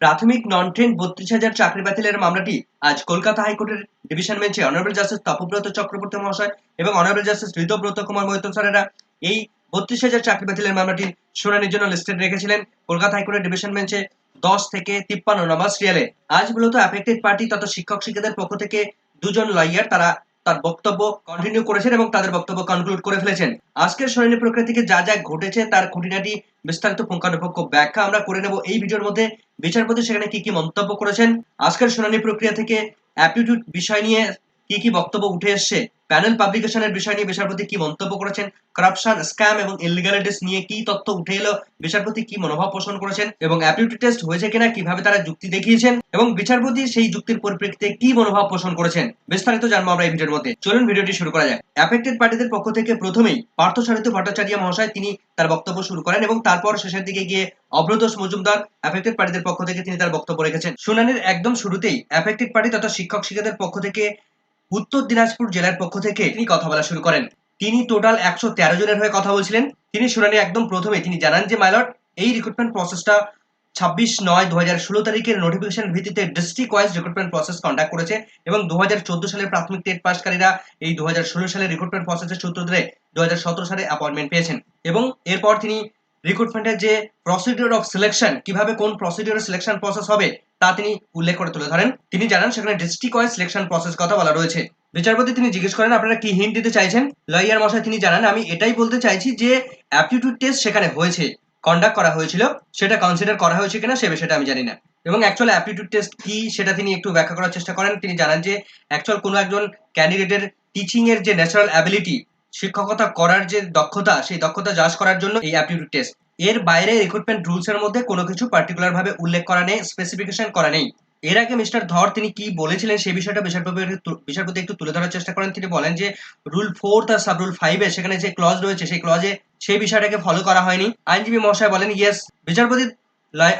প্রাথমিক নন ট্রেন বত্রিশ হাজার চাকরি বাতিলের মামলাটি আজ কলকাতা হাইকোর্টের ডিভিশন বেঞ্চে অনারেবল জাস্টিস তপব্রত চক্রবর্তী মহাশয় এবং অনারেবল জাস্টিস ঋতব্রত কুমার মৈত্র স্যারেরা এই বত্রিশ হাজার চাকরি বাতিলের মামলাটির শুনানির জন্য লিস্টেড রেখেছিলেন। কলকাতা হাইকোর্টের ডিভিশন বেঞ্চে দশ থেকে তিপ্পান্ন নম্বর সিরিয়ালে আজ মূলত অ্যাফেক্টেড পার্টি তথা শিক্ষক শিক্ষকদের পক্ষ থেকে দুজন লয়ার তারা তার বক্তব্য কন্টিনিউ করেছেন এবং তাদের বক্তব্য কনক্লুড করে ফেলেছেন। আজকের শুনানি প্রক্রিয়া থেকে যা যা ঘটেছে তার খুঁটিনাটি বিস্তারিত পুঙ্খানুপুঙ্খ ব্যাখ্যা আমরা করে নেব। এই ভিডিওর মধ্যে বিচারপতি সেখানে কি কি মন্তব্য করেছেন, আজকের শুনানি প্রক্রিয়া থেকে অ্যাপটিটিউড বিষয় নিয়ে কি কি বক্তব্য উঠে এসছে প্যানেল পাবলিকেশনের বিষয় নিয়ে বিচারপতি কি মন্তব্য করেছেন? করাপশন স্ক্যাম এবং ইলিগালিটিস নিয়ে কি তথ্য উঠে এলো? বিচারপতি কি মনোভাব পোষণ করেছেন? এবং অ্যাপটিটিউড টেস্ট হয়েছে কিনা? কীভাবে তারা যুক্তি দেখিয়েছেন? এবং বিচারপতি সেই যুক্তির পরিপ্রেক্ষিতে কি মনোভাব পোষণ করেছেন? বিস্তারিত জানব আমরা এই ভিডিওর মধ্যে। চলুন ভিডিওটি শুরু করা যায় অ্যাফেক্টেড পার্টিদের পক্ষ থেকে প্রথমেই পার্থসারিত ভট্টাচার্য মহাশয় তিনি তার বক্তব্য শুরু করেন এবং তারপর শেষের দিকে গিয়ে অভ্রতোষ মজুমদার অ্যাফেক্টেড পার্টিদের পক্ষ থেকে তিনি তার বক্তব্য রেখেছেন। শুনানির একদম শুরুতেই অ্যাফেক্টেড পার্টি তথা শিক্ষক শিক্ষকদের পক্ষ থেকে উত্তর দিনাজপুর জেলার পক্ষ থেকে তিনি কথা বলা শুরু করেন। তিনি টোটাল একশো তেরো জনের হয়ে কথা বলছিলেন। তিনি শুনানি একদম প্রথমে তিনি জানান যে মাইলট এই রিক্রুটমেন্ট প্রসেসটা ছাব্বিশ নয় দু হাজার ষোলো তারিখের নোটিফিকেশন ভিত্তিতে district wise recruitment process conduct করেছে এবং দু হাজার চোদ্দ সালের প্রাথমিক টেট পাসকারীরা এই দু হাজার ষোলো সালের রিক্রুটমেন্ট প্রসেসের সূত্র ধরে দু হাজার সতেরো সালে অ্যাপয়েন্টমেন্ট পেয়েছেন। এবং এরপর তিনি রিক্রুটমেন্টের যে প্রসিডিওর অফ সিলেকশন কীভাবে কোন প্রসিডিওর সিলেকশন প্রসেস হবে, তা তিনি উল্লেখ করে তুলে ধরেন। তিনি জানান, সেখানে ডিস্ট্রিক্ট ওয়াইজ সিলেকশন প্রসেস কথা বলা রয়েছে। বিচারপতি তিনি জিজ্ঞেস করেন, আপনারা কি হিন্ট দিতে চাইছেন? লয়ার মশাই তিনি জানান, আমি এটাই বলতে চাইছি যে অ্যাপটিটিউড টেস্ট সেখানে হয়েছে কন্ডাক্ট করা হয়েছিল, সেটা কনসিডার করা হয়েছে কিনা সে বিষয়টা আমি জানি না। এবং অ্যাকচুয়াল অ্যাপটিটিউড টেস্ট কি, সেটা তিনি একটু ব্যাখ্যা করার চেষ্টা করেন। তিনি জানান যে অ্যাকচুয়াল কোনো একজন ক্যান্ডিডেটের টিচিং এর যে ন্যাচারাল অ্যাবিলিটি শিক্ষকতা করার যে দক্ষতা, সেই দক্ষতা যাচ করার জন্য এই অ্যাপটিটিউড টেস্ট এর বাইরে রিক্রুটমেন্ট রুলস এর মধ্যে কোনো কিছু পার্টিকুলার ভাবে উল্লেখ করা নেই স্পেসিফিকেশন করা নেই। এর আগে মিস্টার ধর তিনি কি বলেছিলেন সেই বিষয়টা বিচারপতি বিচারপতি একটু তুলে ধরার চেষ্টা করেন। তিনি বলেন যে রুল ফোর তার সাব রুল ফাইভে সেখানে যে ক্লজ রয়েছে, সেই ক্লজে সেই বিষয়টাকে ফলো করা হয়নি। আইনজীবী মহাশয় বলেন ইয়েস বিচারপতি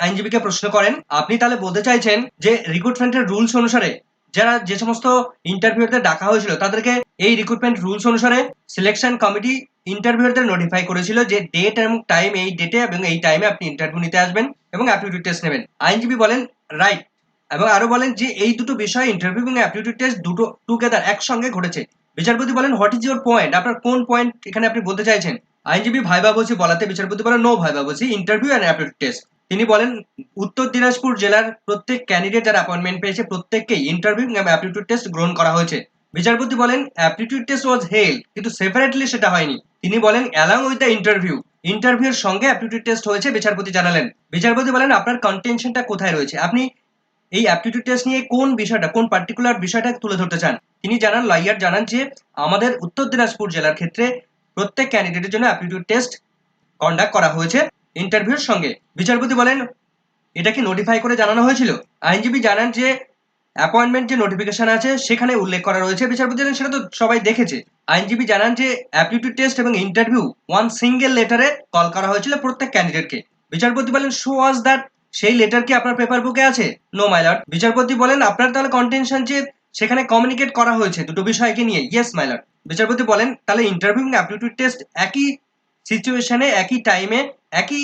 আইনজীবীকে প্রশ্ন করেন, আপনি তাহলে বলতে চাইছেন যে রিক্রুটমেন্টের রুলস অনুসারে যারা যে সমস্ত ইন্টারভিউদের ডাকা হয়েছিল, তাদেরকে এই রিক্রুটমেন্ট রুলস অনুসারে সিলেকশন কমিটি ইন্টারভিউদের নোটিফাই করেছিল যে ডেট এবং টাইম এই ডেটে এবং এই টাইমে আপনি ইন্টারভিউ নিতে আসবেন এবং অ্যাপটিটিউড টেস্ট নেবেন। আইনজীবী বলেন রাইট এবং আরও বলেন যে এই দুটো বিষয় ইন্টারভিউ এবং অ্যাপটিটিউড টেস্ট দুটো টুগেদার একসঙ্গে ঘটেছে। বিচারপতি বলেন হোয়াট ইজ ইউর পয়েন্ট আপনার কোন পয়েন্ট এখানে আপনি বলতে চাইছেন? আইনজীবী ভাইবা বলছি, বলাতে বিচারপতি বলেন নো ভাইবা বলছি ইন্টারভিউ অ্যান্ড অ্যাপটিটিউড টেস্ট তিনি বলেন, উত্তর দিনাজপুর জেলার প্রত্যেক ক্যান্ডিডেট যারা অ্যাপয়েন্টমেন্ট পেয়েছে, প্রত্যেককেই ইন্টারভিউ এবং অ্যাপটিটিউড টেস্ট গ্রহণ করা হয়েছে। বিচারপতি বলেন অ্যাপটিটিউড টেস্ট ওয়াজ হেল কিন্তু সেপারেটলি সেটা হয়নি। তিনি বলেন অ্যালং উইথ দ্য ইন্টারভিউ ইন্টারভিউর সঙ্গে অ্যাপটিটিউড টেস্ট হয়েছে, বিচারপতি জানালেন। বিচারপতি বলেন, আপনার কন্টেনশনটা কোথায় রয়েছে? আপনি এই অ্যাপটিটিউড টেস্ট নিয়ে কোন বিষয়টা, কোন পার্টিকুলার বিষয়টা তুলে ধরতে চান? তিনি জানান লাইয়ার জানান যে, আমাদের উত্তর দিনাজপুর জেলার ক্ষেত্রে প্রত্যেক ক্যান্ডিডেটের জন্য অ্যাপটিটিউড টেস্ট কন্ডাক্ট করা হয়েছে। ইন্টারভিউর সঙ্গে। বিচারপতি বলেন, এটা কি নোটিফাই করে জানানো হয়েছিল? আইনজীবী জানান যে অ্যাপয়েন্টমেন্ট যে নোটিফিকেশন আছে, সেখানে উল্লেখ করা রয়েছে। বিচারপতি জানান সেটা তো সবাই দেখেছে। আইনজীবী জানান যে অ্যাপটিটিউড টেস্ট এবং ইন্টারভিউ ওয়ান সিঙ্গেল লেটারে কল করা হয়েছিল প্রত্যেক ক্যান্ডিডেটকে বিচারপতি বলেন শো ওয়াজ দ্যাট সেই লেটার কি আপনার পেপার বুকে আছে? নো মাইলট বিচারপতি বলেন, আপনার তাহলে কন্টেনশন যে সেখানে কমিউনিকেট করা হয়েছে দুটো বিষয়কে নিয়ে। ইয়েস মাইলট বিচারপতি বলেন, তাহলে ইন্টারভিউ এবং অ্যাপটিটিউড টেস্ট একই সিচুয়েশনে একই টাইমে একই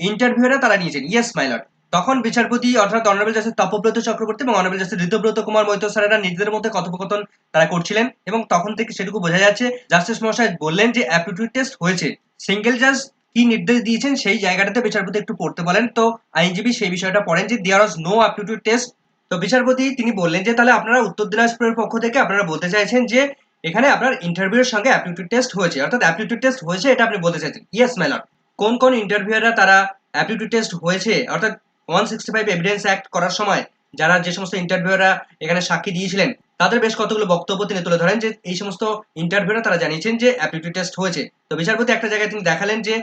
ইন্টারভিউরা তারা নিয়েছেন। ইয়েস মাইলট তখন বিচারপতি অর্থাৎ অনারেবল জাস্টিস তপব্রত চক্রবর্তী এবং অনারেবল জাস্টিস ঋতব্রত কুমার মৈত্র স্যারেরা নিজেদের মধ্যে কথোপকথন তারা করছিলেন এবং তখন থেকে সেটুকু বোঝা যাচ্ছে জাস্টিস মহাশয় বললেন যে অ্যাপটিটিউড টেস্ট হয়েছে। সিঙ্গেল জাজ কি নির্দেশ দিয়েছেন সেই জায়গাটাতে বিচারপতি একটু পড়তে বলেন। তো আইনজীবী সেই বিষয়টা পড়েন যে there was no aptitude test তো বিচারপতি তিনি বললেন যে তাহলে আপনারা উত্তর দিনাজপুরের পক্ষ থেকে আপনারা বলতে চাইছেন যে এখানে আপনার ইন্টারভিউর সঙ্গে অ্যাপটিটিউড টেস্ট হয়েছে। অর্থাৎ অ্যাপটিটিউড টেস্ট হয়েছে এটা আপনি বলতে চাইছেন। ইয়েস মেলট কোন কোন ইন্টারভিউরা তারা অ্যাপটিটিউড টেস্ট হয়েছে, অর্থাৎ one sixty five evidence act করার সময় যারা যে সমস্ত ইন্টারভিউরা এখানে সাক্ষী দিয়েছিলেন, তাদের বেশ কতগুলো বক্তব্য তিনি তুলে ধরেন যে এই সমস্ত ইন্টারভিউরা তারা জানিয়েছেন যে অ্যাপটিটিউড টেস্ট হয়েছে। তো বিচারপতি একটা জায়গায় তিনি দেখালেন যে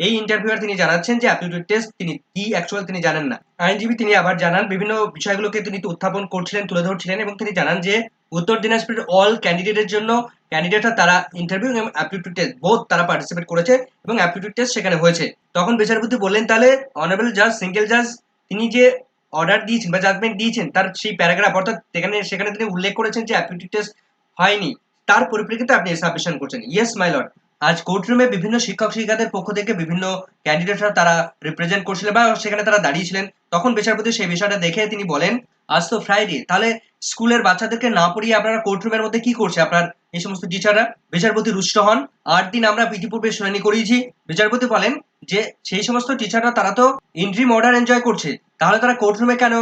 এই ইন্টারভিউয়ার তিনি জানাচ্ছেন যে অ্যাপটিটিউড টেস্ট তিনি, কি অ্যাকচুয়াল তিনি জানেন না। আইনজীবী তিনি আবার জানান, বিভিন্ন বিষয়গুলোকে তিনি উত্থাপন করছিলেন, তুলে ধরছিলেন এবং তিনি জানান যে উত্তর দিনাজপুরের অল ক্যান্ডিডেটের জন্য ক্যান্ডিডেটরা তারা ইন্টারভিউ এবং অ্যাপটিটিউড টেস্ট বোধ তারা পার্টিসিপেট করেছে এবং অ্যাপটিটিউড টেস্ট সেখানে হয়েছে। তখন বিচারপতি বললেন, তাহলে অনারেবল জাজ সিঙ্গেল জাজ তিনি যে অর্ডার দিয়েছেন বা জাজমেন্ট দিয়েছেন, তার সেই প্যারাগ্রাফ অর্থাৎ সেখানে সেখানে তিনি উল্লেখ করেছেন যে অ্যাপটিটিউড টেস্ট হয়নি। তার পরিপ্রেক্ষিতে আপনি সাবমিশন করছেন। ইয়েস মাই লর্ড আজ কোর্টরুমে বিভিন্ন শিক্ষক শিক্ষিকাদের পক্ষ থেকে বিভিন্ন ক্যান্ডিডেটরা তারা রিপ্রেজেন্ট করছিলেন বা সেখানে তারা দাঁড়িয়েছিলেন। তখন বিচারপতি সেই বিষয়টা দেখে তিনি বলেন, আজ তো ফ্রাইডে তাহলে স্কুলের বাচ্চাদেরকে না পড়িয়ে আপনারা কোর্টরুমের মধ্যে কি করছে আপনার এই সমস্ত টিচাররা বিচারপতি রুষ্ট হন। আট দিন আমরা ইতিপূর্বে শুনানি করিয়েছি। বিচারপতি বলেন যে সেই সমস্ত টিচাররা তারা তো ইন্ট্রিম অর্ডার এনজয় করছে। তাহলে তারা কোর্টরুমে কেন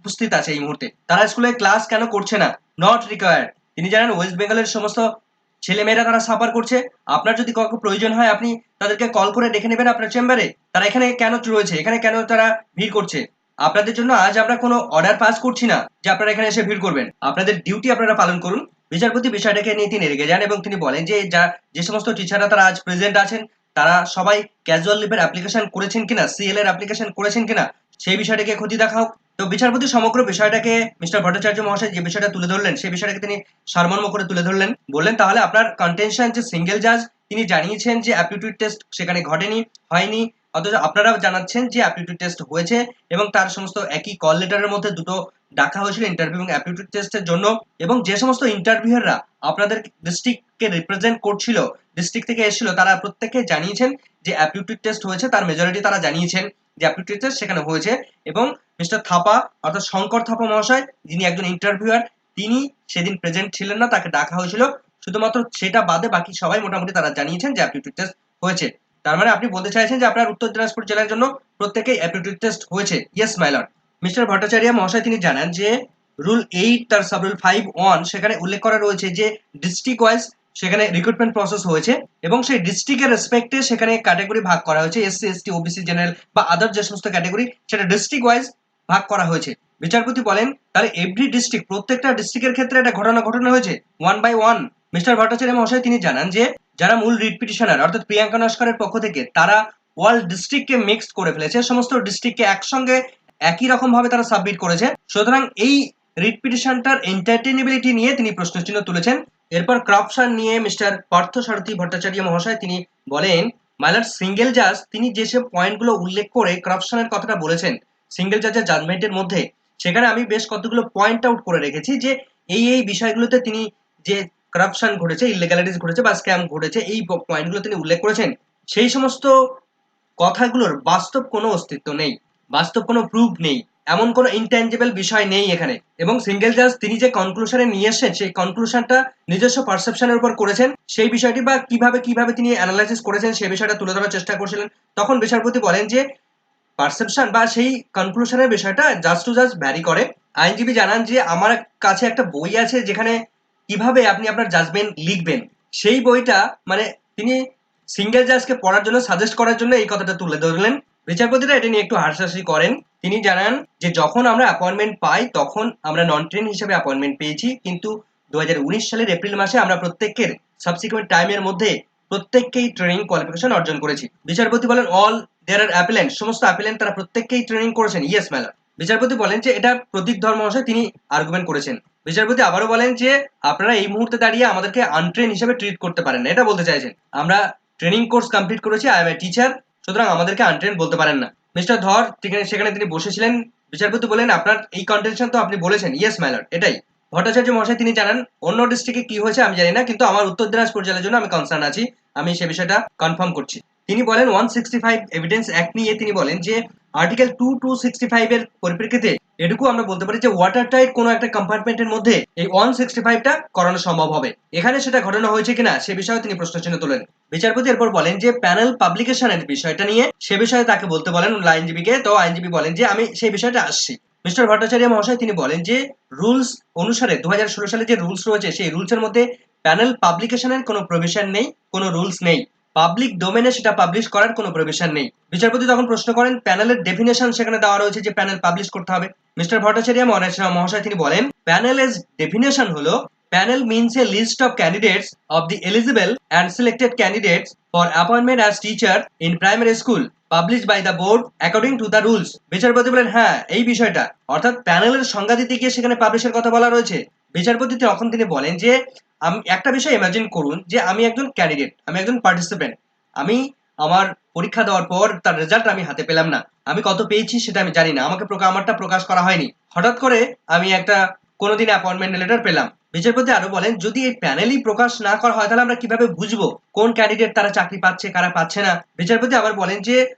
উপস্থিত আছে এই মুহূর্তে? তারা স্কুলে ক্লাস কেন করছে না? নট রিকোয়ার্ড তিনি জানেন ওয়েস্ট বেঙ্গলের সমস্ত ছেলেমেয়েরা তারা সাফার করছে। আপনার যদি কাউকে প্রয়োজন হয়, আপনি তাদেরকে কল করে ডেকে নেবেন আপনার চেম্বারে তারা এখানে কেন রয়েছে? এখানে কেন তারা ভিড় করছে? আপনাদের জন্য আজ আমরা কোনো অর্ডার পাস করছি না, যে আপনারা এখানে এসে ভিড় করবেন। আপনাদের ডিউটি আপনারা পালন করুন। বিচারপতি বিষয়টাকে নিয়ে তিনি রেগে যান এবং তিনি বলেন যে, যা, যে সমস্ত টিচাররা তারা আজ প্রেজেন্ট আছেন, তারা সবাই ক্যাজুয়াল লিভের অ্যাপ্লিকেশন করেছেন কিনা সিএল এর অ্যাপ্লিকেশন করেছেন কিনা সেই বিষয়টাকে খতি দেখা হোক। তো বিচারপতি সমগ্র বিষয়টাকে মিস্টার ভট্টাচার্য মহাশয় যে বিষয়টা তুলে ধরলেন, সেই বিষয়টাকে তিনি সারমর্ম করে তুলে ধরলেন, বললেন, তাহলে আপনার কন্টেনশন যে সিঙ্গেল জাজ তিনি জানিয়েছেন যে অ্যাপটিটিউড টেস্ট সেখানে ঘটেনি, হয়নি, অথচ আপনারা জানাচ্ছেন যে অ্যাপটিটিউড টেস্ট হয়েছে এবং তার সমস্ত একই কল লেটারের মধ্যে দুটো ডাকা হয়েছিল ইন্টারভিউ এবং অ্যাপটিটিউড টেস্টের জন্য এবং যে সমস্ত ইন্টারভিউয়াররা আপনাদের ডিস্ট্রিক্টকে রিপ্রেজেন্ট করছিল ডিস্ট্রিক্ট থেকে এসেছিল, তারা প্রত্যেকে জানিয়েছেন যে অ্যাপটিটিউড টেস্ট হয়েছে, তার মেজরিটি তারা জানিয়েছেন। যে অ্যাপটিটিউড টেস্ট সেখানে হয়েছে এবং মিস্টার থাপা অর্থাৎ শঙ্কর থাপা মহাশয়, যিনি একজন ইন্টারভিউয়ার তিনি সেদিন প্রেজেন্ট ছিলেন না, তাকে ডাকা হয়েছিল। শুধুমাত্র সেটা বাদে বাকি সবাই মোটামুটি তারা জানিয়েছেন যে অ্যাপটিটিউড টেস্ট হয়েছে। তার মানে আপনি বলতে চাইছেন যে আপনার উত্তর দিনাজপুর জেলার জন্য প্রত্যেকেই অ্যাপটিটিউড টেস্ট হয়েছে। Yes my lord mister Bhattacharya মহাশয় তিনি জানান যে রুল এইট তার সাব রুল ফাইভ ওয়ান সেখানে উল্লেখ করা রয়েছে যে ডিস্ট্রিক্ট ওয়াইজ সেখানে রিক্রুটমেন্ট প্রসেস হয়েছে এবং সেই ডিস্ট্রিক্টের রেসপেক্টে সেখানে ক্যাটাগরি ভাগ করা হয়েছে এসসি এসটি ওবিসি জেনারেল বা আদার যে সমস্ত ক্যাটাগরি সেটা ডিস্ট্রিক্ট ওয়াইজ ভাগ করা হয়েছে। বিচারপতি বলেন, তাহলে এভরি ডিস্ট্রিক্ট প্রত্যেকটা ডিস্ট্রিক্টের ক্ষেত্রে একটা ঘটনা ঘটনা হয়েছে one by one mister Bhattacharya মহাশয় তিনি জানান যে, যারা মূল রিট পিটিশনার অর্থাৎ প্রিয়াঙ্কা নস্করের পক্ষ থেকে, তারা ওয়াল ডিস্ট্রিক্টকে মিক্সড করে ফেলেছে, সমস্ত ডিস্ট্রিক্টকে একসঙ্গে একই রকম ভাবে তারা সাবমিট করেছে। সুতরাং এই রিট পিটিশনটার এন্টারটেনেবিলিটি নিয়ে তিনি প্রশ্ন চিহ্ন তুলেছেন। এরপর ক্রাপশন নিয়ে মিস্টার পার্থ সারথী ভট্টাচার্য মহাশয় তিনি বলেন মাইলার সিঙ্গেল জাজ তিনি যেসব পয়েন্টগুলো উল্লেখ করে করাপশনের কথাটা বলেছেন সিঙ্গেল জাজের জাজমেন্টের মধ্যে, সেখানে আমি বেশ কতগুলো পয়েন্ট আউট করে রেখেছি যে এই এই বিষয়গুলোতে তিনি যে করাপশন ঘটেছে ইলিগ্যালিটিস ঘটেছে বা স্ক্যাম ঘটেছে, এই পয়েন্টগুলো তিনি উল্লেখ করেছেন। সেই সমস্ত কথাগুলোর বাস্তব কোনো অস্তিত্ব নেই, বাস্তব কোনো প্রুফ নেই। এমন কোনো ইনট্যাঞ্জেবল বিষয় নেই এখানে। এবং সিঙ্গেল জাজ তিনি যে কনক্লুশনে নিয়ে এসেছেন, সেই কনক্লুশনটা নিজস্ব পারসেপশনের উপর করেছেন। সেই বিষয়টি বা কীভাবে কীভাবে তিনি অ্যানালাইসিস করেছেন, সেই বিষয়টা তুলে ধরার চেষ্টা করছিলেন। তখন বিচারপতি বলেন যে পারসেপশন বা সেই কনক্লুশনের বিষয়টা জাজ টু জাজ ভ্যারি করে। আইনজীবী জানান যে, আমার কাছে একটা বই আছে যেখানে কীভাবে আপনি আপনার জাজমেন্ট লিখবেন। সেই বইটা মানে তিনি সিঙ্গেল জাজকে পড়ার জন্য সাজেস্ট করার জন্য এই কথাটা তুলে ধরলেন। বিচারপতিরা এটা নিয়ে একটু হাসাহাসি করেন। তিনি জানান যে যখন আমরা অ্যাপয়েন্টমেন্ট পাই, তখন আমরা নন ট্রেন হিসেবে অ্যাপয়েন্টমেন্ট পেয়েছি। কিন্তু দুহাজার উনিশ সালের এপ্রিল মাসে আমরা প্রত্যেকের সাবসিকুয়েন্ট টাইমের মধ্যে প্রত্যেককেই ট্রেনিং কোয়ালিফিকেশন অর্জন করেছি। বিচারপতি বলেন অল দেয়ার আর অ্যাপিলেন্ট সমস্ত অ্যাপিলেন্ট তারা প্রত্যেককেই ট্রেনিং করেছেন। ইয়েস ম্যালার বিচারপতি বলেন যে এটা প্রতীক ধর্ম মহাশয় তিনি আর্গুমেন্ট করেছেন। বিচারপতি আবারও বলেন যে আপনারা এই মুহূর্তে দাঁড়িয়ে আমাদেরকে আনট্রেন হিসেবে ট্রিট করতে পারেন না। এটা বলতে চাইছেন। আমরা ট্রেনিং কোর্স কমপ্লিট করেছি। আই এম এ টিচার সুতরাং আমাদেরকে আনট্রেন বলতে পারেন না। মিস্টার ধর সেখানে তিনি বসেছিলেন। বিচারপতি বলেন আপনার এই কন্টেনশন তো আপনি বলেছেন। ইয়েস ম্যালার এটাই। ভট্টাচার্য মহাশয় তিনি জানান, অন্য ডিস্ট্রিক্টে কি হয়েছে আমি জানি না, কিন্তু আমার উত্তর দিনাজপুর জেলার জন্য আমি কনসার্ন আছি। আমি সে বিষয়টা কনফার্ম করছি। তিনি বলেন one sixty five evidence act নিয়ে তিনি বলেন যে article two two sixty five এর পরিপ্রেক্ষিতে এটুকু আমরা বলতে পারি যে ওয়াটার টাইট কোনো একটা কম্পার্টমেন্টের মধ্যে এই ওয়ান সিক্সটি ফাইভটা করানো সম্ভব হবে। এখানে সেটা ঘটনা হয়েছে কিনা সে বিষয়ে তিনি প্রশ্নচিহ্ন তোলেন। বিচারপতি এরপর বলেন যে প্যানেল পাবলিকেশনের বিষয়টা নিয়ে সে বিষয়ে তাকে বলতে বলেন আইনজীবীকে। তো আইনজীবী বলেন যে আমি সেই বিষয়টা আসছি। মিস্টার ভট্টাচার্য মহাশয় তিনি বলেন যে রুলস অনুসারে দু হাজার ষোলো সালে যে রুলস রয়েছে, সেই রুলসের মধ্যে প্যানেল পাবলিকেশনের কোনো প্রভিশন নেই, কোনো রুলস নেই। পাবলিক ডোমেনে সেটা পাবলিশ করার কোনো প্রভিশন নেই। বিচারপতি তখন প্রশ্ন করেন প্যানেলের ডেফিনেশন সেখানে দেওয়া রয়েছে যে প্যানেল পাবলিশ করতে হবে। মিস্টার ভট্টাচার্য মহারাজ মহাশয় তিনি বলেন প্যানেল এর ডেফিনেশন হলো panel means a list of candidates of the eligible and selected candidates for appointment as teacher in primary school publish by the board according to the rules বিচারপতি বলেন হ্যাঁ এই বিষয়টা। অর্থাৎ প্যানেলের সংজ্ঞা দিতে গিয়ে সেখানে পাবলিশের কথা বলা রয়েছে। বিচারপতি তখন তিনি বলেন যে আমি একটা বিষয় ইমাজিন করুন যে আমি একজন ক্যান্ডিডেট আমি একজন পার্টিসিপেন্ট আমি আমার পরীক্ষা দেওয়ার পর তার রেজাল্ট আমি হাতে পেলাম না। আমি কত পেয়েছি সেটা আমি জানি না। আমাকে আমারটা প্রকাশ করা হয়নি। হঠাৎ করে আমি একটা কোনোদিন অ্যাপয়েন্টমেন্ট লেটার পেলাম। বিচারপতি আরও বলেন, যদি এই প্যানেলই প্রকাশ না করা হয়, তাহলে আমরা কীভাবে বুঝব কোন ক্যান্ডিডেট তারা চাকরি পাচ্ছে, কারা পাচ্ছে না? বিচারপতি আবার বলেন যে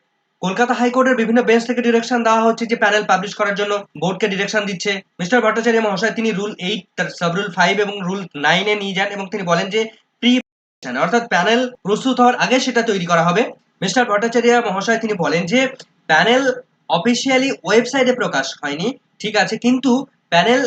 কলকাতা হাইকোর্টের বিভিন্ন বেঞ্চ থেকে ডিরেকশন দেওয়া হচ্ছে যে প্যানেল পাবলিশ করার জন্য বোর্ডকে ডিরেকশন দিচ্ছে। মিস্টার ভট্টাচার্য মহাশয়, তিনি rule eight sub rule five এবং রুল নাইনে নিয়ে যান এবং তিনি বলেন যে প্রি অর্থাৎ প্যানেল প্রস্তুত হওয়ার আগে সেটা তৈরি করা হবে। মিস্টার ভট্টাচার্য মহাশয়, তিনি বলেন যে প্যানেল অফিসিয়ালি ওয়েবসাইটে প্রকাশ হয়নি, ঠিক আছে, কিন্তু প্যানেল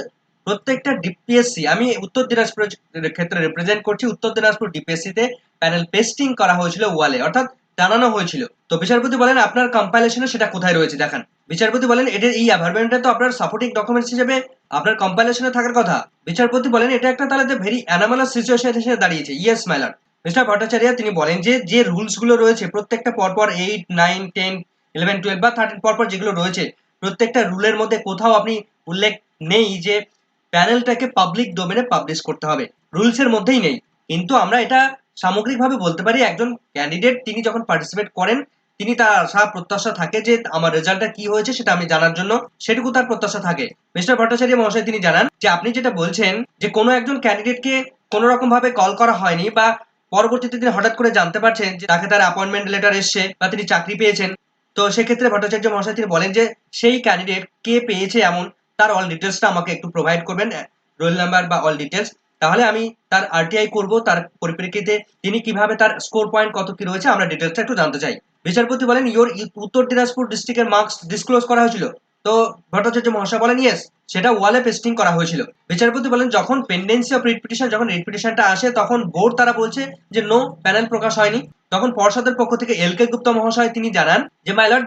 প্রত্যেকটা ডিপিএসসি আমি উত্তর দিনাজপুরের ক্ষেত্রে রিপ্রেজেন্ট করছি, উত্তর দিনাজপুর ডিপিএসসি তে প্যানেল পেস্টিং করা হয়েছিল ওয়ালে, অর্থাৎ টানানো হয়েছিল। তো বিচারপতি বলেন, আপনার কম্পাইলেশনে সেটা কোথায় রয়েছে? দেখান। বিচারপতি বলেন এটার এই অ্যাভারমেন্টটা তো আপনার সাপোর্টিং ডকুমেন্টস হিসেবে আপনার কম্পাইলেশনে থাকার কথা। বিচারপতি বলেন, এটা একটা তাহলে ভেরি অ্যানামালাস সিচুয়েশন হিসেবে দাঁড়িয়েছে। ইয়েস মাইলার মিস্টার ভট্টাচার্য, তিনি বলেন যে যে রুলসগুলো রয়েছে, প্রত্যেকটা পরপর eight nine ten eleven twelve বা থার্টিন পরপর যেগুলো রয়েছে, প্রত্যেকটা রুলের মধ্যে কোথাও আপনি উল্লেখ নেই যে প্যানেলটাকে পাবলিক ডোমেনে পাবলিশ করতে হবে। রুলসের মধ্যেই নেই। কিন্তু আমরা এটা সামগ্রিকভাবে বলতে পারি, একজন ক্যান্ডিডেট তিনি যখন পার্টিসিপেট করেন, তিনি তার আশা প্রত্যাশা থাকে যে আমার রেজাল্টটা কি হয়েছে সেটা আমি জানার জন্য সেটুকু তার প্রত্যাশা থাকে। মিস্টার ভট্টাচার্য মহাশয় তিনি জানান যে, আপনি যেটা বলছেন যে, কোনো একজন ক্যান্ডিডেটকে কোনো রকম ভাবে কল করা হয়নি বা পরবর্তীতে তিনি হঠাৎ করে জানতে পারছেন যে, তাকে তার অ্যাপয়েন্টমেন্ট লেটার এসছে বা তিনি চাকরি পেয়েছেন, তো সেক্ষেত্রে ভট্টাচার্য মহাশয় তিনি বলেন যে, সেই ক্যান্ডিডেট কে পেয়েছে এমন, তার অল ডিটেলসটা আমাকে একটু প্রোভাইড করবেন রোল নাম্বার বা অল ডিটেলস তাহলে আমি তার আরটিআই করব, তার পরিপ্রেক্ষিতে তিনি কীভাবে তার স্কোর পয়েন্ট কত কি রয়েছে, আমরা ডিটেলসটা একটু জানতে চাই। বিচারপতি বলেন ইওর উত্তর দিনাজপুর ডিস্ট্রিক্টের মার্কস ডিসক্লোজ করা হয়েছিল। তো ভট্টাচার্য মহাশয় বলেন ইয়েস সেটা ওয়ালে পেস্টিং করা হয়েছিল। বিচারপতি বলেন, যখন পেন্ডেন্সি অফ রিট পিটিশন যখন রিট পিটিশনটা আসে, তখন বোর্ড তারা বলছে যে নো প্যানেল প্রকাশ হয়নি। তখন পর্ষদের পক্ষ থেকে এল কে গুপ্তা মহাশয় তিনি জানান যে মাইলট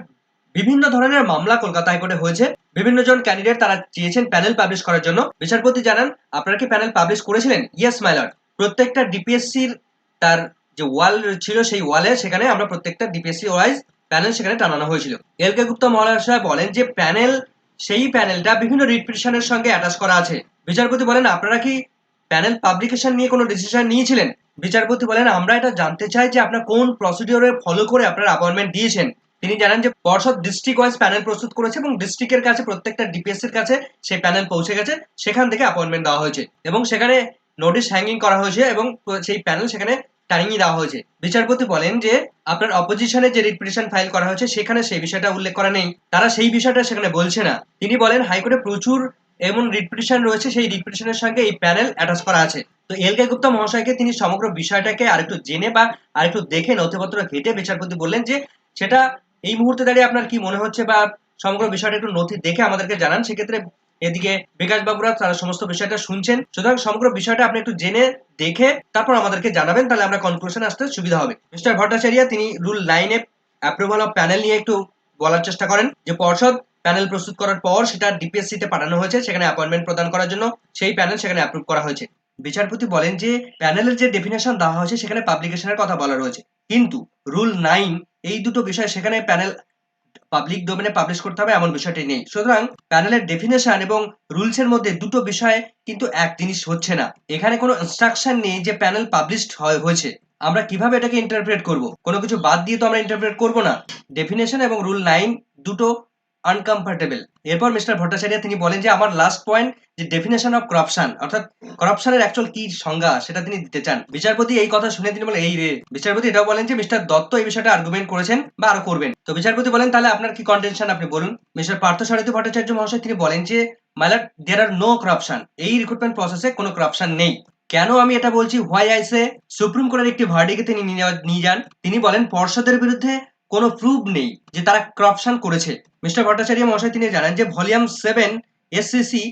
বিভিন্ন ধরনের মামলা কলকাতা হাইকোর্টে হয়েছে। বিভিন্ন জন ক্যান্ডিডেট তারা চেয়েছেন প্যানেল পাবলিশ করার জন্য। বিচারপতি জানান, আপনারা কি প্যানেল পাবলিশ করেছিলেন? ইয়েস মাইলট প্রত্যেকটা ডিপিএসসির তার যে ওয়াল ছিল, সেই ওয়ালে সেখানে আমরা প্রত্যেকটা ডিপিএসসি ওয়াইজ প্যানেল সেখানে টানানো হয়েছিল। এল কে গুপ্তা মহাশয় বলেন যে প্যানেল সেই প্যানেলটা বিভিন্ন রিট সঙ্গে অ্যাটাচ করা আছে। বিচারপতি বলেন, আপনারা কি প্যানেল পাবলিকেশন নিয়ে কোনো ডিসিশন নিয়েছিলেন? বিচারপতি বলেন, আমরা এটা জানতে চাই যে আপনার কোন প্রসিডিওরে ফলো করে আপনার অ্যাপয়েন্টমেন্ট দিয়েছেন। তিনি জানান যে পর্ষদ ডিস্ট্রিক্ট ওয়াইজ প্যানেল প্রস্তুত করেছে এবং ডিস্ট্রিক্টের কাছে, প্রত্যেকটা ডিপিএসসির কাছে সেই প্যানেল পৌঁছে গেছে। সেখান থেকে অ্যাপয়েন্টমেন্ট দেওয়া হয়েছে এবং সেখানে নোটিশ হ্যাঙ্গিং করা হয়েছে এবং সেই প্যানেল সেখানে টাইমিং দেওয়া হয়েছে। বিচারপতি বলেন যে, আপনার অপোজিশনে যে রিট ফাইল করা হয়েছে, সেখানে সেই বিষয়টা উল্লেখ করা নেই। তারা সেই বিষয়টা সেখানে বলছে না। তিনি বলেন, হাইকোর্টে প্রচুর এমন রিট রয়েছে, সেই রিট সঙ্গে এই প্যানেল অ্যাটাচ করা আছে। তো এল কে গুপ্তা মহাশয়কে তিনি সমগ্র বিষয়টাকে আরেকটু জেনে বা আরেকটু দেখে নথিপত্র ঘেটে বিচারপতি বললেন যে, সেটা এই মুহূর্তে দাঁড়িয়ে আপনার কি মনে হচ্ছে বা সমগ্র বিষয়টা একটু নথি দেখে আমাদেরকে জানান, সেক্ষেত্রে এদিকে বিকাশ বাবুরা তারা সমস্ত বিষয়টা শুনছেন। সুতরাং সমগ্র বিষয়টা আপনি একটু জেনে, দেখে তারপর আমাদেরকে জানাবেন, তাহলে আমরা কনক্লুশন আসতে সুবিধা হবে। মিস্টার ভট্টাচার্য, তিনি রুল নাইনে অ্যাপ্রুভাল অফ প্যানেল নিয়ে একটু বলার চেষ্টা করেন যে পর্ষদ প্যানেল প্রস্তুত করার পর সেটা ডিপিএসসি তে পাঠানো হয়েছে, সেখানে অ্যাপয়েন্টমেন্ট প্রদান করার জন্য সেই প্যানেল সেখানে অ্যাপ্রুভ করা হয়েছে। বিচারপতি বলেন যে প্যানেলের যে ডেফিনেশন দেওয়া হয়েছে, সেখানে পাবলিকেশনের কথা বলা রয়েছে। কিন্তু রুল নাইন এই দুটো বিষয় সেখানে প্যানেল পাবলিক ডোমেনে পাবলিশ করতে হবে, এমন বিষয়টি নেই। সুতরাং প্যানেলের ডেফিনেশন এবং রুলস এর মধ্যে দুটো বিষয় কিন্তু এক জিনিস হচ্ছে না। এখানে কোনো ইনস্ট্রাকশন নেই যে প্যানেল পাবলিশড হয়েছে। আমরা কীভাবে এটাকে ইন্টারপ্রেট করব? কোনো কিছু বাদ দিয়ে তো আমরা ইন্টারপ্রেট করব না। ডেফিনেশন এবং রুল নাইন দুটো আনকমফর্টেবল এরপর মিস্টার ভট্টাচার্য তিনি বলেন যে, আমার লাস্ট পয়েন্ট যে ডেফিনেশন অফ করাপশন অর্থাৎ করাপশনের অ্যাকচুয়াল কি সংজ্ঞা, সেটা তিনি দিতে চান। বিচারপতি এই কথা শুনে তিনি বলেন, এই রে। বিচারপতি এটাও বলেন যে মিস্টার দত্ত এই বিষয়টা আর্গুমেন্ট করেছেন বা আরও করবেন। তো বিচারপতি বলেন, তাহলে আপনার কি কন্টেনশন আপনি বলুন? মিস্টার পার্থ সারথী ভট্টাচার্য মহাশয় তিনি বলেন যে my lord there are no corruption এই রিক্রুটমেন্ট প্রসেসে কোনো করাপশন নেই। কেন আমি এটা বলছি? হোয়াই আইসে সুপ্রিম কোর্টের একটি ভার্ডিকে তিনি নিয়ে যান? তিনি বলেন, পর্ষদের বিরুদ্ধে কোনো প্রুফ নেই যে তারা করাপশন করেছে। মিস্টার ভট্টাচার্য মহাশয় তিনি জানান যে volume seven SCC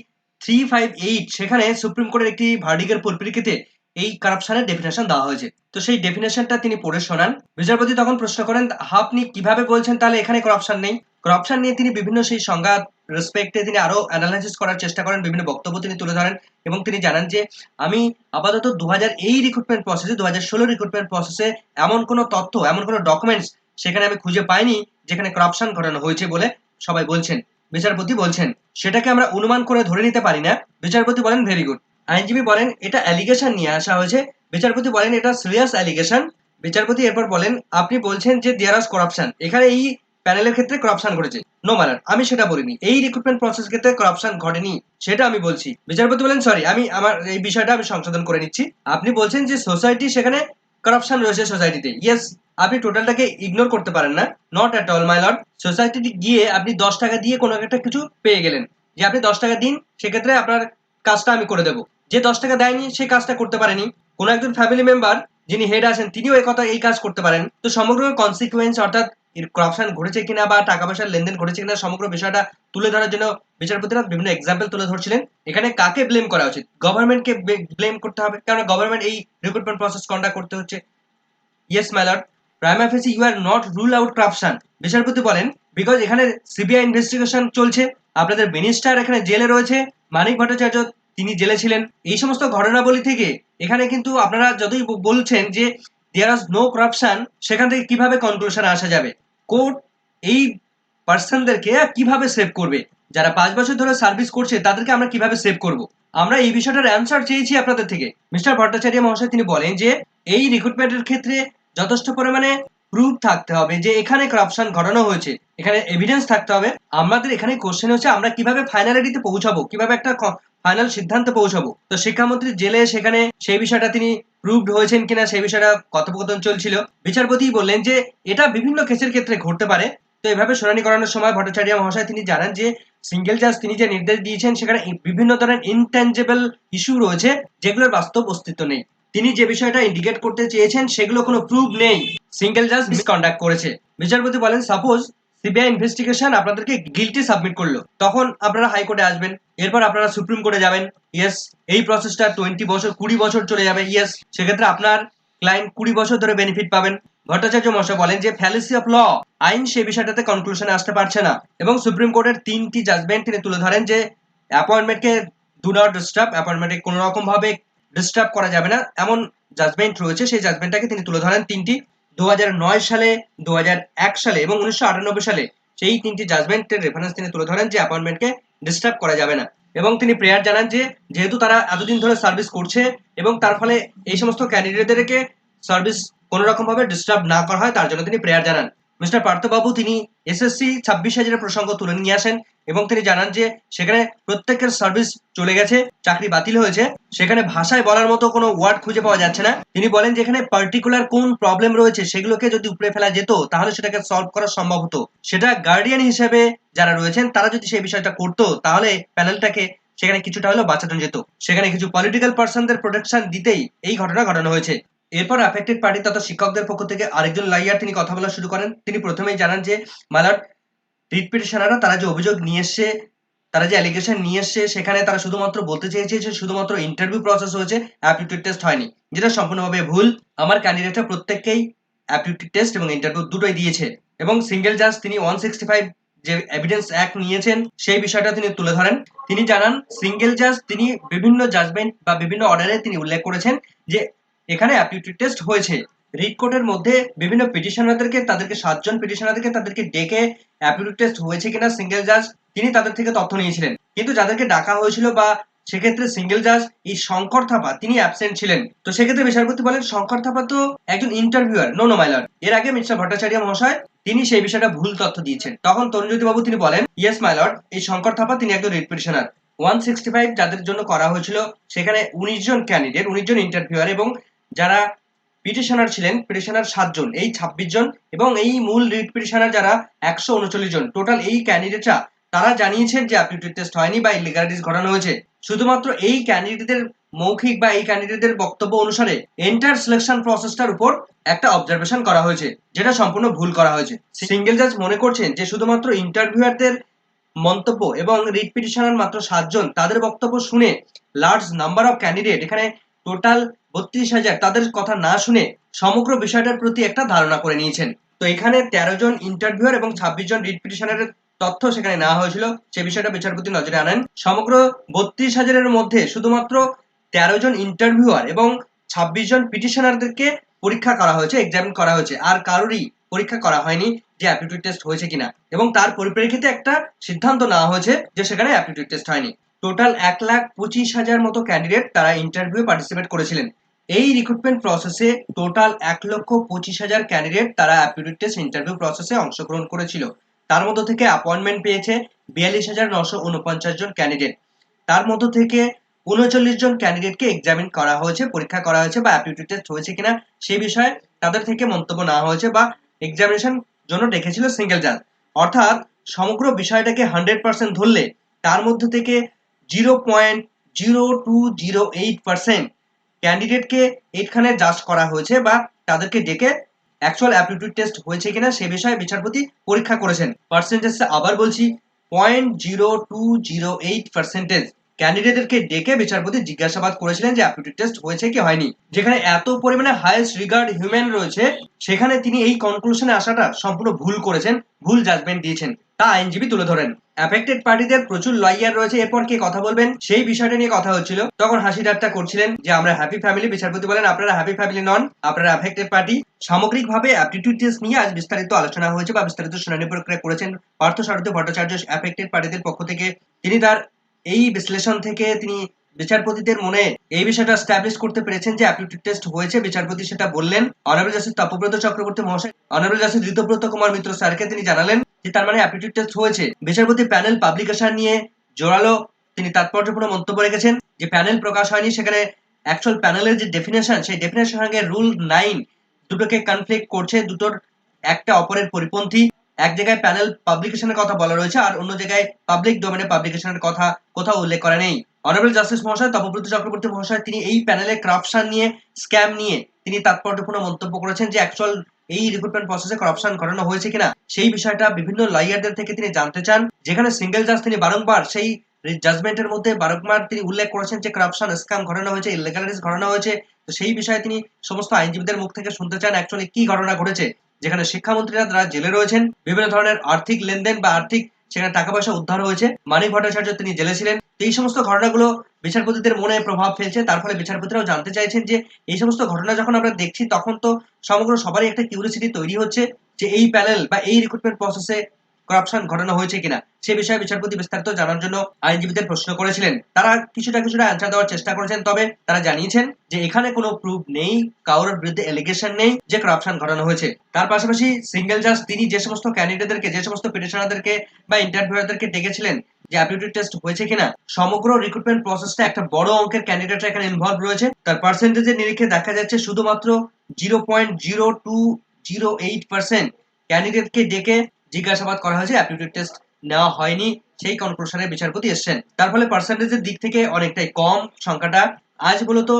three five eight সেখানে সুপ্রিম কোর্টের একটি ভার্ডিকের পরিপ্রেক্ষিতে এই কারাপশনের ডেফিনেশন দেওয়া হয়েছে। তো সেই ডেফিনেশনটা তিনি পড়ে শোনান। বিচারপতি তখন প্রশ্ন করেন, আপনি কীভাবে বলছেন তাহলে এখানে করাপশন নেই? করাপশন নিয়ে তিনি বিভিন্ন সেই সংজ্ঞা রেসপেক্টে তিনি আরও অ্যানালাইসিস করার চেষ্টা করেন, বিভিন্ন বক্তব্য তিনি তুলে ধরেন এবং তিনি জানান যে, আমি আপাতত দু হাজার এই রিক্রুটমেন্ট প্রসেসে দু হাজার ষোলো রিক্রুটমেন্ট প্রসেসে এমন কোনো তথ্য, এমন কোনো ডকুমেন্টস সেখানে আমি খুঁজে পাইনি যেখানে করাপশন ঘটানো হয়েছে বলে সবাই বলছেন। বিচারপতি বলছেন, সেটাকে আমরা অনুমান করে ধরে নিতে পারি না। বিচারপতি বলেন ভেরি গুড আইনজীবী বলেন, এটা অ্যালিগেশন নিয়ে আসা হয়েছে। বিচারপতি বলেন, এটা সিরিয়াস অ্যালিগেশন বিচারপতি এরপর বলেন, আপনি বলছেন যে দেয়ার আস করাপশন এখানে এই প্যানেলের ক্ষেত্রে করাপশন ঘটেছে। নো ম্যানার আমি সেটা বলিনি। এই রিক্রুটমেন্ট প্রসেস ক্ষেত্রে করাপশন ঘটেনি, সেটা আমি বলছি। বিচারপতি বলেন সরি আমি আমার এই বিষয়টা আমি সংশোধন করে নিচ্ছি। আপনি বলছেন যে সোসাইটি সেখানে করাপশন রয়েছে সোসাইটিতে ইয়েস আপনি টোটালটাকে ইগনোর করতে পারেন না। Not at all my lord সোসাইটিতে গিয়ে আপনি দশ টাকা দিয়ে কোনো একটা কিছু পেয়ে গেলেন। যে আপনি দশ টাকা দিন, সেক্ষেত্রে আপনার কাজটা আমি করে দেবো। যে দশ টাকা দেয়নি, সে কাজটা করতে পারেনি। কোনো একজন ফ্যামিলি মেম্বার যিনি হেড আছেন, তিনিও এই কথা, এই কাজ করতে পারেন। তো সমগ্র কনসিকুয়েন্স অর্থাৎ করাপশন ঘটেছে কিনা বা টাকা পয়সার লেনদেন ঘটেছে কিনা সমগ্র বিষয়টা তুলে ধরার জন্য বিচারপতিরা বিভিন্ন এক্সাম্পল তুলে ধরছিলেন। এখানে কাকে ব্লেম করা উচিত? গভর্নমেন্টকে ব্লেম করতে হবে? কারণ গভর্নমেন্ট এই রিক্রুটমেন্ট প্রসেস কন্ডাক্ট করতে হচ্ছে। Yes my lord prima facie you are not rule out corruption বিচারপতি বলেন বিকজ এখানে সিবিআই ইনভেস্টিগেশন চলছে, আপনাদের মিনিস্টার এখানে জেলে রয়েছে, মানিক ভট্টাচার্য তিনি জেলে ছিলেন। এই সমস্ত ঘটনাবলী থেকে এখানে কিন্তু আপনারা যতই বলছেন যে দেয়ার আজ নো করাপশন সেখান থেকে কীভাবে কনক্লুশনে আসা যাবে? কোর্ট এই পার্সনদেরকে কীভাবে সেভ করবে? যারা পাঁচ বছর ধরে সার্ভিস করছে, তাদেরকে আমরা কীভাবে সেভ করব? আমরা এই বিষয়টার অ্যান্সার চেয়েছি আপনাদের থেকে। মিস্টার ভট্টাচার্য মহাশয়, তিনি বলেন যে, এই রিক্রুটমেন্টের ক্ষেত্রে যথেষ্ট পরিমাণে প্রুফ থাকতে হবে যে, এখানে করাপশন ঘটানো হয়েছে। এখানে এভিডেন্স থাকতে হবে। আমাদের এখানে কোশ্চেন হচ্ছে, আমরা কীভাবে ফাইনালিটিতে পৌঁছাবো? কীভাবে একটা ফাইনাল সিদ্ধান্তে পৌঁছাবো? তো শিক্ষামন্ত্রী জেলে সেখানে সেই বিষয়টা তিনি প্রুভড হয়েছেন কিনা সেই বিষয়টা কথোপকথন চলছিল। বিচারপতি বললেন যে, এটা বিভিন্ন কেসের ক্ষেত্রে ঘটতে পারে। তো এভাবে শুনানি করানোর সময় ভট্টাচার্য মহাশয় তিনি জানান যে সিঙ্গেল জাজ তিনি যে নির্দেশ দিয়েছেন, সেখানে বিভিন্ন ধরনের ইনট্যাঞ্জেবল ইস্যু রয়েছে, যেগুলোর বাস্তব অস্তিত্ব নেই। তিনি যে বিষয়টা ইন্ডিকেট করতে চেয়েছেন, সেগুলো কোনো প্রুভ নেই। সিঙ্গেল জাজ মিসকন্ডাক্ট করেছে। বিচারপতি বলেন সাপোজ সিবিআই ইনভেস্টিগেশন আপনাদেরকে গিলটি সাবমিট করল। তখন আপনারা হাইকোর্টে আসবেন, এরপর আপনারা সুপ্রিম কোর্টে যাবেন। ইয়েস এই প্রসেসটা টোয়েন্টি বছর, কুড়ি বছর চলে যাবে। ইয়েস সেক্ষেত্রে আপনার ক্লায়েন্ট কুড়ি বছর ধরে বেনিফিট পাবেন। ভট্টাচার্য মশাই বলেন যে ফ্যালিসি অফ ল আইন সে বিষয়টাতে কনক্লুশনে আসতে পারছে না। এবং সুপ্রিম কোর্টের তিনটি জাজমেন্ট তিনি তুলে ধরেন যে অ্যাপয়েন্টমেন্টকে ডু নট ডিস্টার্ব অ্যাপয়েন্টমেন্টে কোনো রকম ভাবে ডিস্টার্ব করা যাবে না। এমন জাজমেন্ট রয়েছে, সেই জাজমেন্টটাকে তিনি তুলে ধরেন তিনটি। দুহাজার নয় সালে, দুহাজার এক সালে এবং উনিশশো আটানব্বই সালে সেই তিনটি জাজমেন্টের রেফারেন্স তিনি তুলে ধরেন যে অ্যাপয়েন্টমেন্টকে ডিস্টার্ব করা যাবে না। এবং তিনি প্রেয়ার জানান যে, যেহেতু তারা এতদিন ধরে সার্ভিস করছে এবং তার ফলে এই সমস্ত ক্যান্ডিডেটদেরকে সার্ভিস কোনো রকম ভাবে ডিস্টার্ব না করা হয়, তার জন্য তিনি প্রেয়ার জানান। মিস্টার পার্থবাবু, তিনি এসএসসি ছাব্বিশ হাজারের প্রসঙ্গ তুলে নিয়ে আসেন। এবং তিনি জানান যে সেখানে প্রত্যেকের সার্ভিস চলে গেছে, চাকরি বাতিল হয়েছে। সেখানে ভাষায় বলার মতো কোনো ওয়ার্ড খুঁজে পাওয়া যাচ্ছে না। তিনি বলেন যেখানে পার্টিকুলার কোন প্রবলেম রয়েছে সেগুলোকে যদি উপরে ফেলা যেত, তাহলে সেটাকে সলভ করা সম্ভব হতো। সেটা গার্ডিয়ান হিসেবে যারা রয়েছেন, তারা যদি সেই বিষয়টা করতো, তাহলে প্যানেলটাকে সেখানে কিছুটা হলেও বাঁচানো যেত। সেখানে কিছু পলিটিক্যাল পার্সনদের প্রোটেকশন দিতেই এই ঘটনা ঘটানো হয়েছে। এরপর অ্যাফেক্টেড পার্টি তথা শিক্ষকদের পক্ষ থেকে আরেকজন লাইয়ার তিনি কথা বলা শুরু করেন। তিনি প্রথমেই জানান যে মালার রিট পিটিশনাররা তারা যে অভিযোগ নিয়ে এসছে, তারা যে অ্যালিগেশন নিয়ে এসছে, সেখানে তারা শুধুমাত্র বলতে চেয়েছে যে শুধুমাত্র ইন্টারভিউ প্রসেস হয়েছে অ্যাপটিটিউড টেস্ট হয়নি। যেটা সম্পূর্ণভাবে ভুল। আমার ক্যান্ডিডেটরা প্রত্যেককেই অ্যাপটিটিউড টেস্ট এবং ইন্টারভিউ দুটোই দিয়েছে। এবং সিঙ্গেল জাজ তিনি ওয়ান সিক্সটি ফাইভ যে এভিডেন্স অ্যাক্ট নিয়েছেন, সেই বিষয়টা তিনি তুলে ধরেন। তিনি জানান সিঙ্গেল জাজ তিনি বিভিন্ন জাজমেন্ট বা বিভিন্ন অর্ডারে তিনি উল্লেখ করেছেন যে এখানে অ্যাপটিটিউড টেস্ট হয়েছে। রিড কোর্টের মধ্যে বিভিন্ন পিটিশনারদেরকে, তাদেরকে সাতজন পিটিশনারদেরকে তাদেরকে ডেকে অ্যাপটিটিউড টেস্ট হয়েছে কিনা সিঙ্গেল জাজ তিনি তাদের থেকে তথ্য নিয়েছিলেন। কিন্তু যাদেরকে ডাকা হয়েছিল বা সেক্ষেত্রে সিঙ্গেল জাজ এই শঙ্কর থাপা, তিনি অ্যাবসেন্ট ছিলেন। তো সেক্ষেত্রে বিচারপতি বলেন, শঙ্কর থাপা তো একজন ইন্টারভিউয়ার নো নো মাইলার। এর আগে মিস্টার ভট্টাচার্য মহাশয়, তিনি সেই বিষয়টা ভুল তথ্য দিয়েছেন। তখন তরুণজ্যোতি বাবু তিনি বলেন ইয়েস মাইলর এই শঙ্কর থাপা তিনি একজন writ petitioner. One sixty five যাদের জন্য করা হয়েছিল, সেখানে উনিশ জন ক্যান্ডিডেট উনিশ জন ইন্টারভিউয়ার এবং যারা পিটিশনার ছিলেন পিটিশনার সাতজন, এই ছাব্বিশ জন এবং এই মূল রিট পিটিশনার যারা একশো উনচল্লিশ জন। টোটাল এই ক্যান্ডিডেটরা তারা জানিয়েছেন যে অ্যাপটিটিউড টেস্ট হয়নি বা ইলিগালিটিস ঘটানো হয়েছে। শুধুমাত্র এই ক্যান্ডিডেটদের মৌখিক বা এই ক্যান্ডিডেটদের বক্তব্য অনুসারে এন্টার সিলেকশন প্রসেসটার উপর একটা অবজারভেশন করা হয়েছে, যেটা সম্পূর্ণ ভুল করা হয়েছে। সিঙ্গেল জাজ মনে করছেন যে শুধুমাত্র ইন্টারভিউয়ারদের মন্তব্য এবং রিট পিটিশনার মাত্র সাতজন, তাদের বক্তব্য শুনে লার্জ নাম্বার অফ ক্যান্ডিডেট এখানে টোটাল বত্রিশ হাজার তাদের কথা না শুনে সমগ্র বিষয়টার প্রতি একটা ধারণা করে নিয়েছেন। তো এখানে তেরো জন ইন্টারভিউয়ার এবং ছাব্বিশ জন রিট পিটিশনারের তথ্য সেখানে নেওয়া হয়েছিল। সে বিষয়টা বিচারপতি নজরে আনেন। সমগ্র বত্রিশ হাজারের মধ্যে শুধুমাত্র তেরো জন ইন্টারভিউয়ার এবং ছাব্বিশ জন পিটিশনারদেরকে পরীক্ষা করা হয়েছে এক্সামিন করা হয়েছে। আর কারোরই পরীক্ষা করা হয়নি যে অ্যাপটিটিউড টেস্ট হয়েছে কিনা। এবং তার পরিপ্রেক্ষিতে একটা সিদ্ধান্ত নেওয়া হয়েছে যে সেখানে অ্যাপটিটিউড টেস্ট হয়নি। টোটাল এক লাখ পঁচিশ হাজার মতো ক্যান্ডিডেট তারা ইন্টারভিউ পার্টিসিপেট করেছিলেন। এই রিক্রুটমেন্ট প্রসেসে টোটাল এক লক্ষ পঁচিশ হাজার ক্যান্ডিডেট তারা অ্যাপিটিউড টেস্ট ইন্টারভিউ প্রসেসে অংশগ্রহণ করেছিল। তার মধ্য থেকে অ্যাপয়েন্টমেন্ট পেয়েছে বিয়াল্লিশ হাজার নশো উনপঞ্চাশ জন ক্যান্ডিডেট তার মধ্য থেকে উনচল্লিশ জন ক্যান্ডিডেটকে এক্সামিন করা হয়েছে, পরীক্ষা করা হয়েছে বা অ্যাপিটিউড টেস্ট হয়েছে কিনা সেই বিষয়ে তাদের থেকে মন্তব্য নেওয়া হয়েছে বা এক্সামিনেশন জন্য ডেকেছিল সিঙ্গেল জাজ অর্থাৎ সমগ্র বিষয়টাকে হান্ড্রেড পার্সেন্ট ধরলে তার মধ্যে থেকে zero point zero two zero eight percent ক্যান্ডিডেটকে এইখানে জাজ করা হয়েছে বা তাদেরকে ডেকে অ্যাকচুয়াল অ্যাপটিটিউড টেস্ট হয়েছে কিনা সে বিষয়ে বিচারপতি পরীক্ষা করেছেন। পার্সেন্টেজ আবার বলছি point zero two zero eight percentage ক্যান্ডিডেটদেরকে ডেকে বিচারপতি জিজ্ঞাসাবাদ করেছিলেন যে অ্যাপটিটিউড টেস্ট হয়েছে কি হয়নি, যেখানে এত পরিমাণে হাইয়েস্ট রিগার্ড হিউম্যান রয়েছে, সেখানে তিনি এই কনক্লুশনে আসাটা সম্পূর্ণ ভুল করেছেন, ভুল জাজমেন্ট দিয়েছেন। তা আইনজীবী তুলে ধরেন। অ্যাফেক্টেড পার্টিদের প্রচুর লয়ার রয়েছে। এরপর কে কথা বলবেন? সেই বিষয়টা নিয়ে কথা হচ্ছিল। তখন হাসি ঠাট্টা করছিলেন যে, আমরা হ্যাপি ফ্যামিলি বিচারপতি বলেন, আপনারা হ্যাপি ফ্যামিলি নন, আপনারা অ্যাফেক্টেড পার্টি সামগ্রিকভাবে অ্যাপটিটিউড টেস্ট নিয়ে আজ বিস্তারিত আলোচনা হয়েছে বা বিস্তারিত শুনানি প্রক্রিয়া করেছেন পার্থ সারথী ভট্টাচার্য অ্যাফেক্টেড পার্টিদের পক্ষ থেকে। তিনি তার এই বিশ্লেষণ থেকে তিনি বিচারপতিদের মনে এই বিষয়টা স্ট্যাবলিশ করতে পেরেছেন যে অ্যাপটিটিউড টেস্ট হয়েছে। বিচারপতি সেটা বললেন। অনারেবল জাস্টিস তপব্রত চক্রবর্তী মহাশয় অনারেবল জাস্টিস ঋতব্রত কুমার মিত্র স্যারকে তিনি জানালেন যে তার মানে অ্যাপটিটিউড টেস্ট হয়েছে। বিচারপতি প্যানেল পাবলিকেশন নিয়ে জোরালো তিনি তাৎপর্যপূর্ণ মন্তব্য রেখেছেন যে প্যানেল প্রকাশ হয়নি। সেখানে অ্যাকচুয়াল প্যানেলের যে ডেফিনেশন সেই ডেফিনেশন সঙ্গে রুল নাইন দুটোকে কনফ্লিক্ট করছে। দুটোর একটা অপরের পরিপন্থী। এক জায়গায় প্যানেল পাবলিকেশনের কথা বলা রয়েছে আর অন্য জায়গায় পাবলিক ডোমেনে পাবলিকেশনের কথা কোথাও উল্লেখ করা নেই। অনারেবল জাস্টিস মহাশয় তপব্রত চক্রবর্তী মহাশয়, তিনি এই প্যানেলের করাপশন নিয়ে স্ক্যাম নিয়ে তিনি তাৎপর্যপূর্ণ মন্তব্য করেছেন যে অ্যাকচুয়াল এই রিক্রুটমেন্ট প্রসেসে করাপশন ঘটানো হয়েছে কিনা। সেই বিষয়টা বিভিন্ন লয়ারদের থেকে তিনি জানতে চান। যেখানে সিঙ্গেল জাজ তিনি বারংবার সেই জাজমেন্টের মধ্যে বারংবার তিনি উল্লেখ করেছেন যে করাপশন স্ক্যাম ঘটানো হয়েছে ইলিগালিটিস ঘটানো হয়েছে। তো সেই বিষয়ে তিনি সমস্ত আইনজীবীদের মুখ থেকে শুনতে চান অ্যাকচুয়ালি কি ঘটনা ঘটেছে। যেখানে শিক্ষামন্ত্রীরা তারা জেলে রয়েছেন, বিভিন্ন ধরনের আর্থিক লেনদেন বা আর্থিক সেখানে টাকা পয়সা উদ্ধার হয়েছে। মানিক ভট্টাচার্য তিনি জেলে ছিলেন। এই সমস্ত ঘটনাগুলো বিচারপতিদের মনে প্রভাব ফেলছে। তার ফলে বিচারপতিরাও জানতে চাইছেন যে, এই সমস্ত ঘটনা যখন আমরা দেখছি, তখন তো সমগ্র সবারই একটা কিউরিসিটি তৈরি হচ্ছে যে এই প্যানেল বা এই রিক্রুটমেন্ট প্রসেসে করাপশন ঘটানো হয়েছে কিনা, সে বিষয়ে বিচারপতি বিস্তারিত জানার জন্য আইনজীবীদের প্রশ্ন করেছিলেন। তারা কিছুটা কিছুটা অ্যান্সার দেওয়ার চেষ্টা করেছেন, তবে তারা জানিয়েছেন যে এখানে কোনো প্রুফ নেই, কারোর বিরুদ্ধে এলিগেশন নেই যে করাপশন ঘটানো হয়েছে। তার পাশাপাশি সিঙ্গেল জাজ তিনি যে সমস্ত ক্যান্ডিডেটদেরকে যে সমস্ত পিটিশনারদেরকে বা ইন্টারভিউয়ারদেরকে ডেকেছিলেন যে অ্যাপিটিউড টেস্ট হয়েছে কিনা, সমগ্র রিক্রুটমেন্ট প্রসেসটা একটা বড় অঙ্কের ক্যান্ডিডেটরা এখানে ইনভলভ রয়েছে। তার পার্সেন্টেজের নিরিখে দেখা যাচ্ছে শুধুমাত্র zero point zero two zero eight percent ক্যান্ডিডেটকে ডেকে জিজ্ঞাসাবাদ করা হয়েছে অ্যাপটিটিউড টেস্ট নেওয়া হয়নি, সেই কনক্লুশনে বিচারপতি এসছেন। তার ফলে পার্সেন্টেজের দিক থেকে অনেকটাই কম সংখ্যাটা। আজ মূলত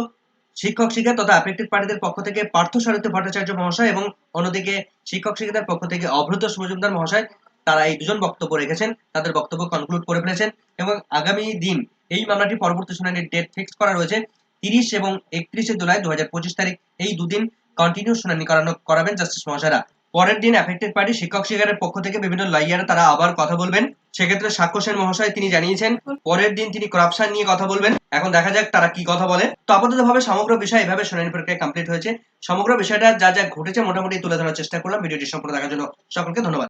শিক্ষক শিক্ষা তথা অ্যাফেক্টেড পার্টিদের পক্ষ থেকে পার্থ সারথী ভট্টাচার্য মহাশয় এবং অন্যদিকে শিক্ষক শিক্ষিতার পক্ষ থেকে অভ্রত মজুমদার মহাশয়, তারা এই দুজন বক্তব্য রেখেছেন, তাদের বক্তব্য কনক্লুড করে ফেলেছেন এবং আগামী দিন এই মামলাটি পরবর্তী শুনানির ডেট ফিক্স করা রয়েছে, তিরিশ এবং একত্রিশে জুলাই দু হাজার পঁচিশ তারিখ। এই দুদিন কন্টিনিউ শুনানি করানো, করাবেন জাস্টিস মহাশয়রা। পরের দিন অ্যাফেক্টেড পার্টি শিক্ষক শিক্ষকের পক্ষ থেকে বিভিন্ন লাইয়ারে তারা আবার কথা বলবেন। সেক্ষেত্রে সাক্ষ্য সেন মহাশয় তিনি জানিয়েছেন, পরের দিন তিনি করাপশন নিয়ে কথা বলবেন। এখন দেখা যাক তারা কি কথা বলে। তো আপাতত ভাবে সমগ্র বিষয় এভাবে শুনানি প্রক্রিয়া কমপ্লিট হয়েছে। সমগ্র বিষয়টা যা যা ঘটেছে মোটামুটি তুলে ধরার চেষ্টা করলাম। ভিডিওটি সম্পূর্ণ দেখার জন্য সকলকে ধন্যবাদ।